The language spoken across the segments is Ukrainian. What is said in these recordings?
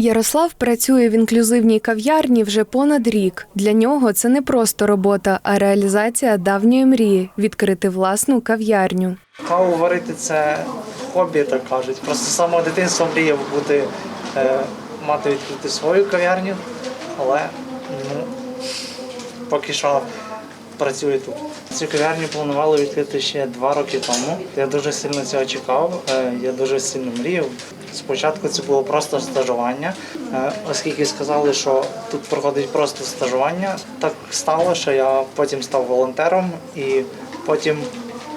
Ярослав працює в інклюзивній кав'ярні вже понад рік. Для нього це не просто робота, а реалізація давньої мрії відкрити власну кав'ярню. Каву варити це хобі, так кажуть. Просто з самого дитинства мріяв бути, е, мати відкрити свою кав'ярню, але ну, поки що працюю тут. Цю кав'ярню планували відкрити ще два роки тому. Я дуже сильно цього чекав, е, я дуже сильно мріяв. Спочатку це було просто стажування, е, оскільки сказали, що тут проходить просто стажування. Так стало, що я потім став волонтером і потім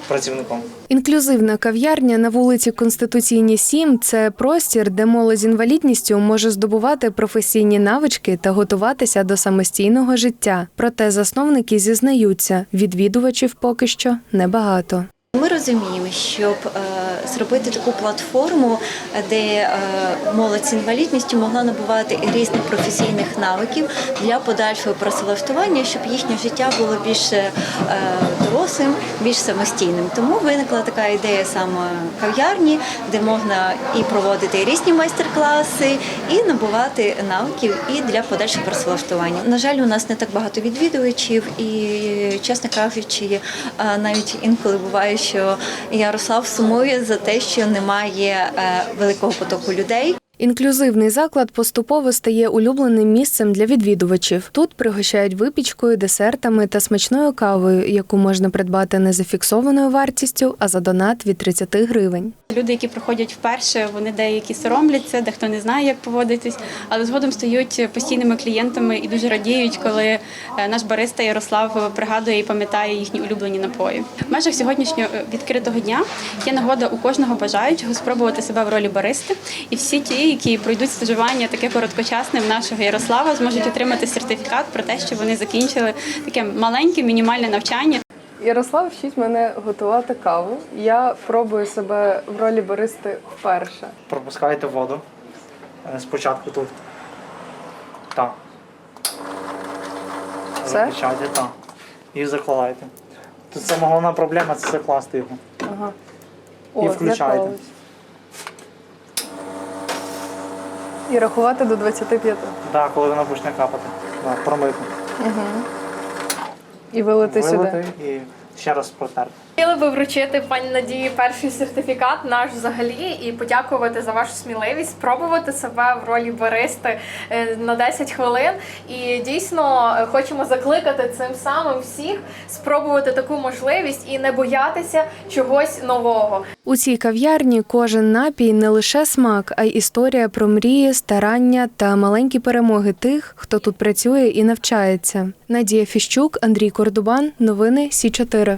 працівником. Інклюзивна кав'ярня на вулиці Конституційні 7 – це простір, де молодь з інвалідністю може здобувати професійні навички та готуватися до самостійного життя. Проте засновники зізнаються, відвідувачів поки що небагато. Ми розуміємо, щоб е, зробити таку платформу, де е, молодь з інвалідністю могла набувати різних професійних навиків для подальшого працевлаштування, щоб їхнє життя було більш е, дорослим, більш самостійним. Тому виникла така ідея саме кав'ярні, де можна і проводити різні майстер-класи, і набувати навиків і для подальшого працевлаштування. На жаль, у нас не так багато відвідувачів, і чесно кажучи, е, навіть інколи буває, що Ярослав сумує за те, що немає е, великого потоку людей. Інклюзивний заклад поступово стає улюбленим місцем для відвідувачів. Тут пригощають випічкою, десертами та смачною кавою, яку можна придбати не за фіксованою вартістю, а за донат від 30 гривень. Люди, які приходять вперше, вони деякі соромляться, дехто не знає, як поводитись, але згодом стають постійними клієнтами і дуже радіють, коли е, наш бариста Ярослав пригадує і пам'ятає їхні улюблені напої. В межах сьогоднішнього е, відкритого дня є нагода у кожного бажаючого спробувати себе в ролі баристи. І всі ті, які пройдуть стажування таке короткочасне в нашого Ярослава, зможуть отримати сертифікат про те, що вони закінчили таке маленьке мінімальне навчання. Ярослав вчить мене готувати каву. Я пробую себе в ролі баристи вперше. пропускаєте воду. Е, Спочатку тут. Так. Все? Виключаєте, так. І закладаєте. Тут сама головна проблема це закласти його. Ага. І включаєте. заклалось. І рахувати до 25. Так, коли вона почне капати. Так, промити. І вилити Вилити і ще раз протерти. Хотіли би вручити пані Надії перший сертифікат наш взагалі і подякувати за вашу сміливість, спробувати себе в ролі баристи е, на 10 хвилин. І дійсно е, хочемо закликати цим самим всіх спробувати таку можливість і не боятися чогось нового. У цій кав'ярні кожен напій не лише смак, а й історія про мрії, старання та маленькі перемоги тих, хто тут працює і навчається. Надія Фіщук, Андрій Кордубан. Новини Сі 4